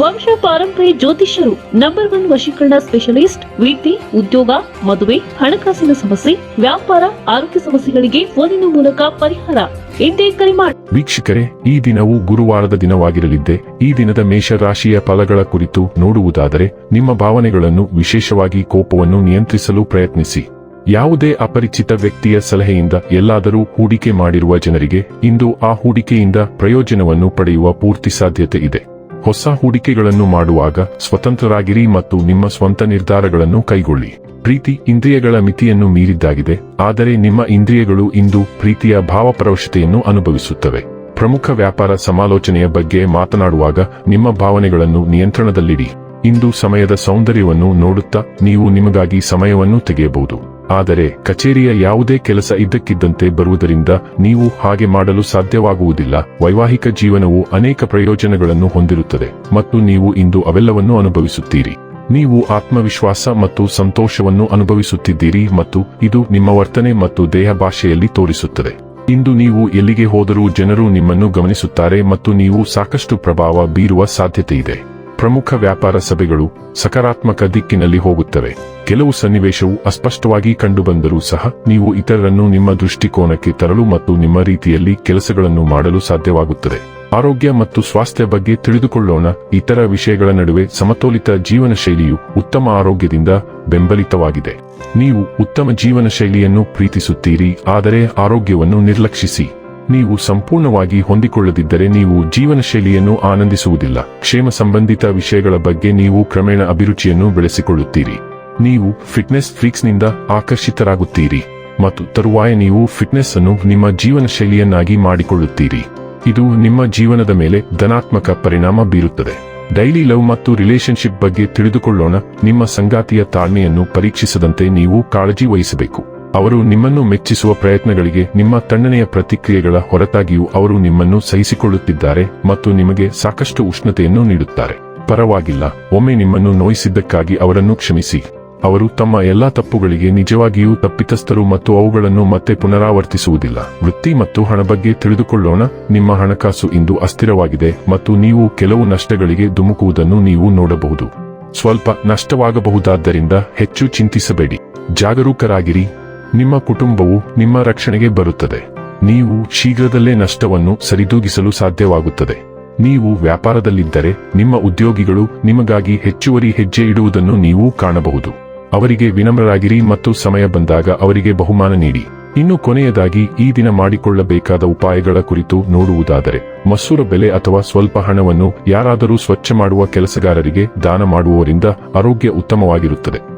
ವಂಶ ಪಾರಂಪರ್ಯ ಜ್ಯೋತಿಷ್ಯರು ನಂಬರ್ ಒನ್ ವಶೀಕರಣ ಸ್ಪೆಷಲಿಸ್ಟ್ ವಿದ್ಯೆ ಉದ್ಯೋಗ, ಮದುವೆ, ಹಣಕಾಸಿನ ಸಮಸ್ಯೆ, ವ್ಯಾಪಾರ, ಆರೋಗ್ಯ ಸಮಸ್ಯೆಗಳಿಗೆ ಫೋನಿನ ಮೂಲಕ ಪರಿಹಾರ. ಎಂದೇ ಕರೆ ಮಾಡಿ ವೀಕ್ಷಕರೇ, ಈ ದಿನವು ಗುರುವಾರದ ದಿನವಾಗಿರಲಿದ್ದೆ. ಈ ದಿನದ ಮೇಷ ರಾಶಿಯ ಫಲಗಳ ಕುರಿತು ನೋಡುವುದಾದರೆ, ನಿಮ್ಮ ಭಾವನೆಗಳನ್ನು ವಿಶೇಷವಾಗಿ ಕೋಪವನ್ನು ನಿಯಂತ್ರಿಸಲು ಪ್ರಯತ್ನಿಸಿ. ಯಾವುದೇ ಅಪರಿಚಿತ ವ್ಯಕ್ತಿಯ ಸಲಹೆಯಿಂದ ಎಲ್ಲಾದರೂ ಹೂಡಿಕೆ ಮಾಡಿರುವ ಜನರಿಗೆ ಇಂದು ಆ ಹೂಡಿಕೆಯಿಂದ ಪ್ರಯೋಜನವನ್ನು ಪಡೆಯುವ ಪೂರ್ತಿ ಸಾಧ್ಯತೆ ಇದೆ. ಹೊಸ ಹೂಡಿಕೆಗಳನ್ನು ಮಾಡುವಾಗ ಸ್ವತಂತ್ರರಾಗಿರಿ ಮತ್ತು ನಿಮ್ಮ ಸ್ವಂತ ನಿರ್ಧಾರಗಳನ್ನು ಕೈಗೊಳ್ಳಿ. ಪ್ರೀತಿ ಇಂದ್ರಿಯಗಳ ಮಿತಿಯನ್ನು ಮೀರಿದ್ದಾಗಿದೆ, ಆದರೆ ನಿಮ್ಮ ಇಂದ್ರಿಯಗಳು ಇಂದು ಪ್ರೀತಿಯ ಭಾವಪರವಶತೆಯನ್ನು ಅನುಭವಿಸುತ್ತವೆ. ಪ್ರಮುಖ ವ್ಯಾಪಾರ ಸಮಾಲೋಚನೆಯ ಬಗ್ಗೆ ಮಾತನಾಡುವಾಗ ನಿಮ್ಮ ಭಾವನೆಗಳನ್ನು ನಿಯಂತ್ರಣದಲ್ಲಿಡಿ. ಇಂದು ಸಮಯದ ಸೌಂದರ್ಯವನ್ನು ನೋಡುತ್ತಾ ನೀವು ನಿಮಗಾಗಿ ಸಮಯವನ್ನು ತೆಗೆಯಬಹುದು. ಆದರೆ ಕಚೇರಿಯ ಯಾವುದೇ ಕೆಲಸ ಇದ್ದಕ್ಕಿದ್ದಂತೆ ಬರುವುದರಿಂದ ನೀವು ಹಾಗೆ ಮಾಡಲು ಸಾಧ್ಯವಾಗುವುದಿಲ್ಲ. ವೈವಾಹಿಕ ಜೀವನವು ಅನೇಕ ಪ್ರಯೋಜನಗಳನ್ನು ಹೊಂದಿರುತ್ತದೆ ಮತ್ತು ನೀವು ಇಂದು ಅವೆಲ್ಲವನ್ನು ಅನುಭವಿಸುತ್ತೀರಿ. ನೀವು ಆತ್ಮವಿಶ್ವಾಸ ಮತ್ತು ಸಂತೋಷವನ್ನು ಅನುಭವಿಸುತ್ತಿದ್ದೀರಿ ಮತ್ತು ಇದು ನಿಮ್ಮ ವರ್ತನೆ ಮತ್ತು ದೇಹ ಭಾಷೆಯಲ್ಲಿ ತೋರಿಸುತ್ತದೆ. ಇಂದು ನೀವು ಎಲ್ಲಿಗೆ ಹೋದರೂ ಜನರು ನಿಮ್ಮನ್ನು ಗಮನಿಸುತ್ತಾರೆ ಮತ್ತು ನೀವು ಸಾಕಷ್ಟು ಪ್ರಭಾವ ಬೀರುವ ಸಾಧ್ಯತೆ ಇದೆ ಪ್ರಮುಖ ವ್ಯಾಪಾರ ಸಭೆಗಳು ಸಕಾರಾತ್ಮಕ ದಿಕ್ಕಿನಲ್ಲಿ ಹೋಗುತ್ತವೆ. ಕೆಲವು ಸನ್ನಿವೇಶವು ಅಸ್ಪಷ್ಟವಾಗಿ ಕಂಡುಬಂದರೂ ಸಹ ನೀವು ಇತರರನ್ನು ನಿಮ್ಮ ದೃಷ್ಟಿಕೋನಕ್ಕೆ ತರಲು ಮತ್ತು ನಿಮ್ಮ ರೀತಿಯಲ್ಲಿ ಕೆಲಸಗಳನ್ನು ಮಾಡಲು ಸಾಧ್ಯವಾಗುತ್ತದೆ. ಆರೋಗ್ಯ ಮತ್ತು ಸ್ವಾಸ್ಥ್ಯ ಬಗ್ಗೆ ತಿಳಿದುಕೊಳ್ಳೋಣ. ಇತರ ವಿಷಯಗಳ ನಡುವೆ ಸಮತೋಲಿತ ಜೀವನ ಶೈಲಿಯು ಉತ್ತಮ ಆರೋಗ್ಯದಿಂದ ಬೆಂಬಲಿತವಾಗಿದೆ. ನೀವು ಉತ್ತಮ ಜೀವನ ಶೈಲಿಯನ್ನು ಪ್ರೀತಿಸುತ್ತೀರಿ, ಆದರೆ ಆರೋಗ್ಯವನ್ನು ನಿರ್ಲಕ್ಷಿಸಿ. ನೀವು ಸಂಪೂರ್ಣವಾಗಿ ಹೊಂದಿಕೊಳ್ಳದಿದ್ದರೆ ನೀವು ಜೀವನ ಶೈಲಿಯನ್ನು ಆನಂದಿಸುವುದಿಲ್ಲ. ಕ್ಷೇಮ ಸಂಬಂಧಿತ ವಿಷಯಗಳ ಬಗ್ಗೆ ನೀವು ಕ್ರಮೇಣ ಅಭಿರುಚಿಯನ್ನು ಬೆಳೆಸಿಕೊಳ್ಳುತ್ತೀರಿ. ನೀವು ಫಿಟ್ನೆಸ್ ಫ್ರೀಕ್ಸ್ನಿಂದ ಆಕರ್ಷಿತರಾಗುತ್ತೀರಿ ಮತ್ತು ತರುವಾಯ ನೀವು ಫಿಟ್ನೆಸ್ ಅನ್ನು ನಿಮ್ಮ ಜೀವನ ಶೈಲಿಯನ್ನಾಗಿ ಮಾಡಿಕೊಳ್ಳುತ್ತೀರಿ. ಇದು ನಿಮ್ಮ ಜೀವನದ ಮೇಲೆ ಧನಾತ್ಮಕ ಪರಿಣಾಮ ಬೀರುತ್ತದೆ. ಡೈಲಿ ಲವ್ ಮತ್ತು ರಿಲೇಶನ್ಶಿಪ್ ಬಗ್ಗೆ ತಿಳಿದುಕೊಳ್ಳೋಣ. ನಿಮ್ಮ ಸಂಗಾತಿಯ ತಾಳ್ಮೆಯನ್ನು ಪರೀಕ್ಷಿಸದಂತೆ ನೀವು ಕಾಳಜಿ ವಹಿಸಬೇಕು. ಅವರು ನಿಮ್ಮನ್ನು ಮೆಚ್ಚಿಸುವ ಪ್ರಯತ್ನಗಳಿಗೆ ನಿಮ್ಮ ತಣ್ಣನೆಯ ಪ್ರತಿಕ್ರಿಯೆಗಳ ಹೊರತಾಗಿಯೂ ಅವರು ನಿಮ್ಮನ್ನು ಸಹಿಸಿಕೊಳ್ಳುತ್ತಿದ್ದಾರೆ ಮತ್ತು ನಿಮಗೆ ಸಾಕಷ್ಟು ಉಷ್ಣತೆಯನ್ನು ನೀಡುತ್ತಾರೆ. ಪರವಾಗಿಲ್ಲ, ಒಮ್ಮೆ ನಿಮ್ಮನ್ನು ನೋಯಿಸಿದ್ದಕ್ಕಾಗಿ ಅವರನ್ನು ಕ್ಷಮಿಸಿ. ಅವರು ತಮ್ಮ ಎಲ್ಲಾ ತಪ್ಪುಗಳಿಗೆ ನಿಜವಾಗಿಯೂ ತಪ್ಪಿತಸ್ಥರು ಮತ್ತು ಅವುಗಳನ್ನು ಮತ್ತೆ ಪುನರಾವರ್ತಿಸುವುದಿಲ್ಲ. ವೃತ್ತಿ ಮತ್ತು ಹಣ ಬಗ್ಗೆ ತಿಳಿದುಕೊಳ್ಳೋಣ. ನಿಮ್ಮ ಹಣಕಾಸು ಇಂದು ಅಸ್ಥಿರವಾಗಿದೆ ಮತ್ತು ನೀವು ಕೆಲವು ನಷ್ಟಗಳಿಗೆ ಧುಮುಕುವುದನ್ನು ನೀವು ನೋಡಬಹುದು. ಸ್ವಲ್ಪ ನಷ್ಟವಾಗಬಹುದಾದ್ದರಿಂದ ಹೆಚ್ಚು ಚಿಂತಿಸಬೇಡಿ. ಜಾಗರೂಕರಾಗಿರಿ. ನಿಮ್ಮ ಕುಟುಂಬವು ನಿಮ್ಮ ರಕ್ಷಣೆಗೆ ಬರುತ್ತದೆ. ನೀವು ಶೀಘ್ರದಲ್ಲೇ ನಷ್ಟವನ್ನು ಸರಿದೂಗಿಸಲು ಸಾಧ್ಯವಾಗುತ್ತದೆ. ನೀವು ವ್ಯಾಪಾರದಲ್ಲಿದ್ದರೆ ನಿಮ್ಮ ಉದ್ಯೋಗಿಗಳು ನಿಮಗಾಗಿ ಹೆಚ್ಚುವರಿ ಹೆಜ್ಜೆ ಇಡುವುದನ್ನು ನೀವು ಕಾಣಬಹುದು. ಅವರಿಗೆ ವಿನಮ್ರರಾಗಿರಿ ಮತ್ತು ಸಮಯ ಬಂದಾಗ ಅವರಿಗೆ ಬಹುಮಾನ ನೀಡಿ. ಇನ್ನು ಕೊನೆಯದಾಗಿ ಈ ದಿನ ಮಾಡಿಕೊಳ್ಳಬೇಕಾದ ಉಪಾಯಗಳ ಕುರಿತು ನೋಡುವುದಾದರೆ ಮಸೂರ ಬೆಲೆ ಅಥವಾ ಸ್ವಲ್ಪ ಹಣವನ್ನು ಯಾರಾದರೂ ಸ್ವಚ್ಛ ಮಾಡುವ ಕೆಲಸಗಾರರಿಗೆ ದಾನ ಮಾಡುವವರಿಂದ ಆರೋಗ್ಯ ಉತ್ತಮವಾಗಿರುತ್ತದೆ.